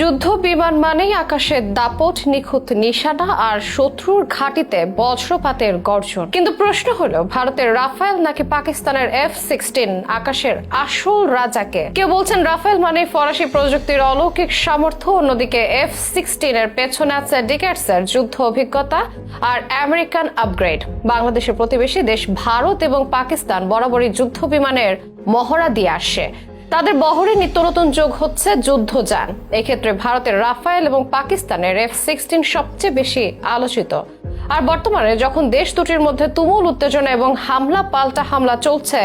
যুদ্ধ বিমান মানেই আকাশে দাপট, নিখুঁত নিশানা আর শত্রুর ঘাঁটিতে বজ্রপাতের গর্জন। কিন্তু প্রশ্ন হলো, ভারতের রাফেল নাকি পাকিস্তানের এফ সিক্সটিন আকাশের আসল রাজাকে? কেউ বলছেন রাফেল মানে ফরাসি প্রযুক্তির অলৌকিক সামর্থ্য, অন্যদিকে এফ সিক্সটিন এর পেছনে আছে ডিকেটসের যুদ্ধ অভিজ্ঞতা আর আমেরিকান আপগ্রেড। বাংলাদেশের প্রতিবেশী দেশ ভারত এবং পাকিস্তান বরাবরই যুদ্ধ বিমানের মহড়া দিয়ে আসে। তাদের বহরে নিত্য নতুন যোগ হচ্ছে যুদ্ধযান এক্ষেত্রে ভারতের রাফায়েল এবং পাকিস্তানের এফ সিক্সটিন সবচেয়ে বেশি আলোচিত। আর বর্তমানে যখন দেশ দুটির মধ্যে তুমুল উত্তেজনা এবং হামলা, পাল্টা হামলা চলছে,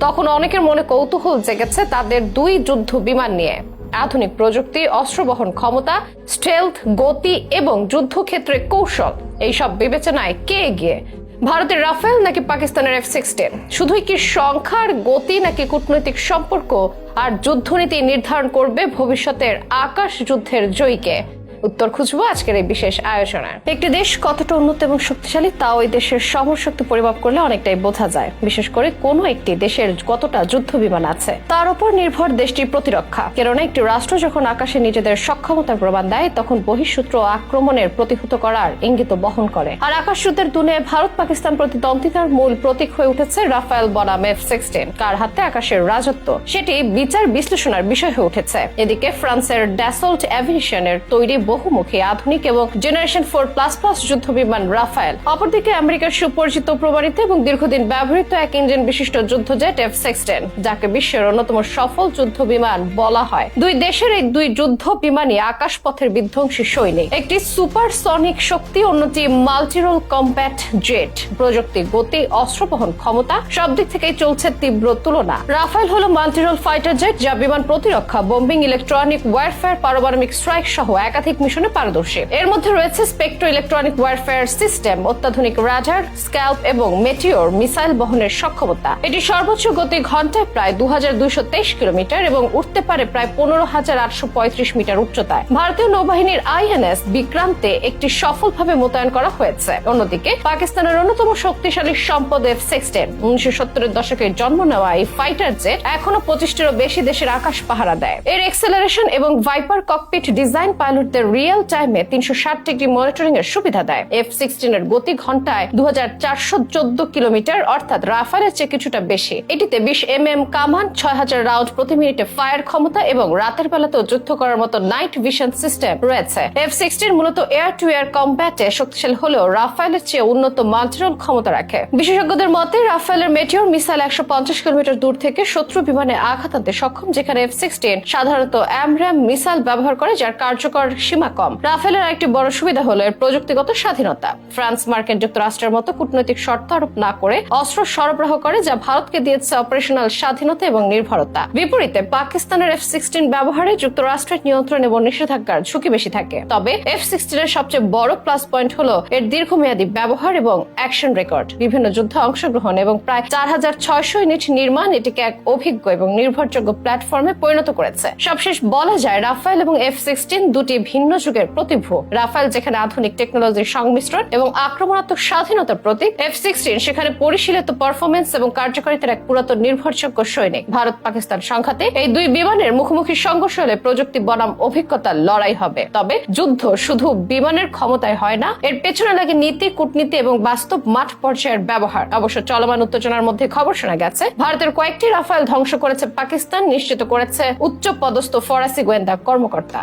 তখন অনেকের মনে কৌতূহল জেগেছে তাদের দুই যুদ্ধ বিমান নিয়ে। আধুনিক প্রযুক্তি, অস্ত্র বহন ক্ষমতা স্টেলথ গতি এবং যুদ্ধক্ষেত্রে কৌশল, এইসব বিবেচনায় কে এগিয়ে? ভারতের রাফেল নাকি পাকিস্তানের এফ সিক্সটিন শুধুই কি সংখ্যার গতি নাকি কূটনৈতিক সম্পর্ক? আর যুদ্ধনীতি নির্ধারণ করবে ভবিষ্যতের আকাশ যুদ্ধের জয়ীকে? উত্তর খুঁজবো আজকের এই বিশেষ আয়োজনে একটি দেশ কতটা উন্নত এবং শক্তিশালী তা ওই দেশের সমরশক্তি পরিমাপ করলে অনেকটাই বোঝা যায়। বিশেষ করে কোন একটি দেশের কতটা যুদ্ধ বিমান আছে। তার উপর নির্ভর দেশটির প্রতিরক্ষা। কেননা একটি রাষ্ট্র যখন আকাশে নিজেদের সক্ষমতার প্রমাণ দেয়, তখন বহিঃসূত্র আক্রমণের প্রতিহত করার ইঙ্গিত বহন করে। আর আকাশ যুদ্ধের দুনে ভারত, পাকিস্তান প্রতিদ্বন্দ্বিতার মূল প্রতীক হয়ে উঠেছে রাফায়েল বনাম এফ সিক্সটিন কার হাতে আকাশের রাজত্ব? সেটি বিচার বিশ্লেষণের বিষয় হয়ে উঠেছে। এদিকে ফ্রান্সের ড্যাসল্ট অ্যাভিয়েশনের তৈরি বহুমুখী আধুনিক এবং জেনারেশন ফোর প্লাস প্লাস যুদ্ধ বিমান রাফায়েল। অপরদিকে আমেরিকার সুপরিচিত প্রমাণিত এবং দীর্ঘদিন ব্যবহৃত এক ইঞ্জিন বিশিষ্ট যুদ্ধজেট এফ সিক্সটিন যাকে বিশ্বের অন্যতম সফল যুদ্ধ বিমান বলা হয়। দুই দেশের এই দুই যুদ্ধ বিমানই আকাশপথের বিধ্বংসী সৈনিক একটি সুপারসনিক শক্তি, অন্যটি মাল্টিরোল কম্প্যাট জেট প্রযুক্তি গতি, অস্ত্র বহন ক্ষমতা, সব দিক থেকেই চলছে তীব্র তুলনা। রাফেল হলো মাল্টিরোল ফাইটার জেট যা বিমান প্রতিরক্ষা বোম্বিং ইলেকট্রনিক ওয়ারফেয়ার পারমাণবিক স্ট্রাইক সহ একাধিক মিশনে পারদর্শী। এর মধ্যে রয়েছে স্পেকট্রো ইলেকট্রনিক ওয়ারফেয়ার সিস্টেম অত্যাধুনিক রাডার স্ক্যাল্প এবং মেটিওর মিসাইল বহনের সক্ষমতা। এটি সর্বোচ্চ গতি ঘন্টায় প্রায় দুই হাজার দুইশো তেইশ কিলোমিটার এবং উঠতে পারে প্রায় পনেরো হাজার আটশো পঁয়ত্রিশ মিটার উচ্চতায়। ভারতীয় নৌবাহিনীর আইএনএস বিক্রান্তে একটি সফলভাবে মোতায়েন করা হয়েছে। অন্যদিকে, পাকিস্তানের অন্যতম শক্তিশালী সম্পদ এফ সিক্সটিন উনিশশো সত্তরের দশকে জন্ম নেওয়া এই ফাইটার জেট এখনও পঁচিশটিরও বেশি দেশের আকাশ পাহারা দেয়। এর এক্সেলারেশন এবং ভাইপার ককপিট ডিজাইন পাইলটদের রিয়েল টাইমে তিনশো ষাট ডিগ্রি মনিটরিং এর সুবিধা দেয়। এফ সিক্সটিন এর গতি ঘন্টায় দু কিলোমিটার, অর্থাৎ রাফালের চেয়ে কিছুটা বেশি। এটিতে বিশ এম এম কামান ছয় হাজার রাউন্ড প্রতি মিনিটে ফায়ার ক্ষমতা এবং রাতের বেলাতেও যুদ্ধ করার মতো নাইট ভিশন সিস্টেম রয়েছে। এফ সিক্সটিন মূলত এয়ার টু এয়ার কম্ব্যাটে শক্তিশালী হলেও রাফায়েলের চেয়ে উন্নত মাল্টিরোল ক্ষমতা রাখে। বিশেষজ্ঞদের মতে, রাফায়েলের মেটিওর মিসাইল একশো পঞ্চাশ কিলোমিটার দূর থেকে শত্রু বিমানে আঘাত আনতে সক্ষম, যেখানে এফ সিক্সটিন সাধারণত অ্যামরাম মিসাইল ব্যবহার করে, যার কার্যকর সীমা কম। রাফেলের একটি বড় সুবিধা হলো এর প্রযুক্তিগত স্বাধীনতা। ফ্রান্স মার্কিন যুক্তরাষ্ট্রের মতো কূটনৈতিক শর্ত আরোপ না করে অস্ত্র সরবরাহ করে, যা ভারতকে দিয়েছে অপারেশনাল স্বাধীনতা এবং নির্ভরতা। বিপরীতে, পাকিস্তানের এফ সিক্সটিন ব্যবহারে যুক্তরাষ্ট্রের নিয়ন্ত্রণ এবং নিষেধাজ্ঞার ঝুঁকি বেশি থাকে। তবে এফ সিক্সটিনের সবচেয়ে বড় প্লাস পয়েন্ট হলো এর দীর্ঘমেয়াদী ব্যবহার এবং অ্যাকশন রেকর্ড বিভিন্ন যুদ্ধে অংশগ্রহণ এবং প্রায় চার হাজার ছয়শো ইউনিট নির্মাণ এটিকে এক অভিজ্ঞ এবং নির্ভরযোগ্য প্ল্যাটফর্মে পরিণত করেছে। সবশেষ বলা যায়, রাফায়েল এবং এফ সিক্সটিন দুটি ভিন্ন যুগের প্রতিভূ। রাফায়েল, যেখানে আধুনিক টেকনোলজির সংমিশ্রণ এবং আক্রমণাত্মক স্বাধীনতার প্রতীক এফ সিক্সটিন সেখানে পরিশীলিত পারফরমেন্স এবং কার্যকারিতার এক পুরাতন নির্ভরযোগ্য সৈনিক। ভারত, পাকিস্তান সংঘাতে এই দুই বিমানের মুখোমুখি সংঘর্ষ হলে প্রযুক্তি বনাম অভিজ্ঞতার লড়াই হবে। তবে যুদ্ধ শুধু বিমানের ক্ষমতায় হয় না, এর পেছনে লাগে নীতি, কূটনীতি এবং বাস্তব মাঠ পর্যায়ের ব্যবহার। অবশ্য চলমান উত্তেজনার মধ্যে খবর শোনা গেছে, ভারতের কয়েকটি রাফায়েল ধ্বংস করেছে পাকিস্তান, নিশ্চিত করেছে উচ্চ পদস্থ ফরাসি গোয়েন্দা কর্মকর্তা।